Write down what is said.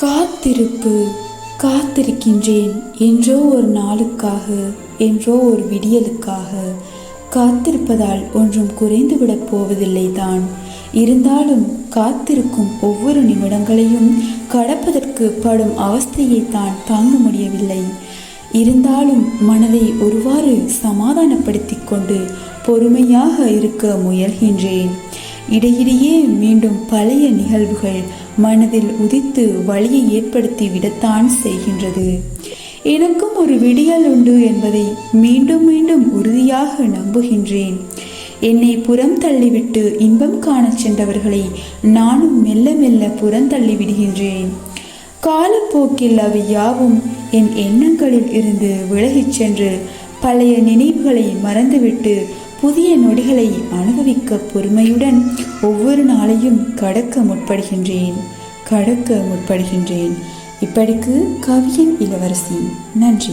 காத்திருப்பு காத்திருக்கின்றேன் என்றோ ஒரு நாளுக்காக என்றோ ஒரு விடியலுக்காக. காத்திருப்பதால் ஒன்றும் குறைந்துவிடப் போவதில்லை தான் இருந்தாலும் காத்திருக்கும் ஒவ்வொரு நிமிடங்களையும் கடப்பதற்கு படும் அவஸ்தையை தான் தாங்க முடியவில்லை. இருந்தாலும் மனதை ஒருவாறு சமாதானப்படுத்திக் கொண்டு பொறுமையாக இருக்க முயல்கின்றேன். இடையிடையே மீண்டும் பழைய நிகழ்வுகள் மனதில் உதித்து வழியை ஏற்படுத்தி விடத்தான் செய்கின்றது. எனக்கும் ஒரு விடியல் உண்டு என்பதை மீண்டும் மீண்டும் உறுதியாக நம்புகின்றேன். என்னை புறம் தள்ளிவிட்டு இன்பம் காணச் சென்றவர்களை நானும் மெல்ல மெல்ல புறந்தள்ளி விடுகின்றேன். காலப்போக்கில் அவை யாவும் என் எண்ணங்களில் இருந்து விலகிச் சென்று பழைய நினைவுகளை மறந்துவிட்டு புதிய நொடிகளை அனுபவிக்க பொறுமையுடன் ஒவ்வொரு நாளையும் கடக்க முற்படுகின்றேன் கடக்க முற்படுகின்றேன். இப்படிக்கு கவியின் இளவரசி. நன்றி.